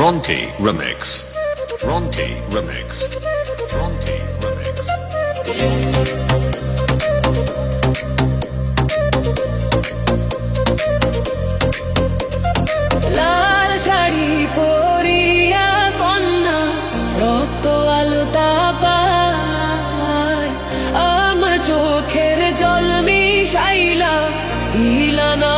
Ronti Remix. Ronti Remix. Ronti Remix. লাল শাড়ি পরিয়া কন্যা, রক্ত আলতা পায় আমার চোখের জল মিশাইলা, দিলা না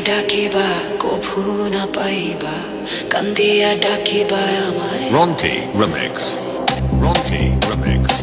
ডাকিবা কভু না পাইবা কান্দিয়া ডাকিবা আমারে Ronti Remix. Ronti Remix.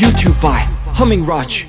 YouTube by Humming Raj.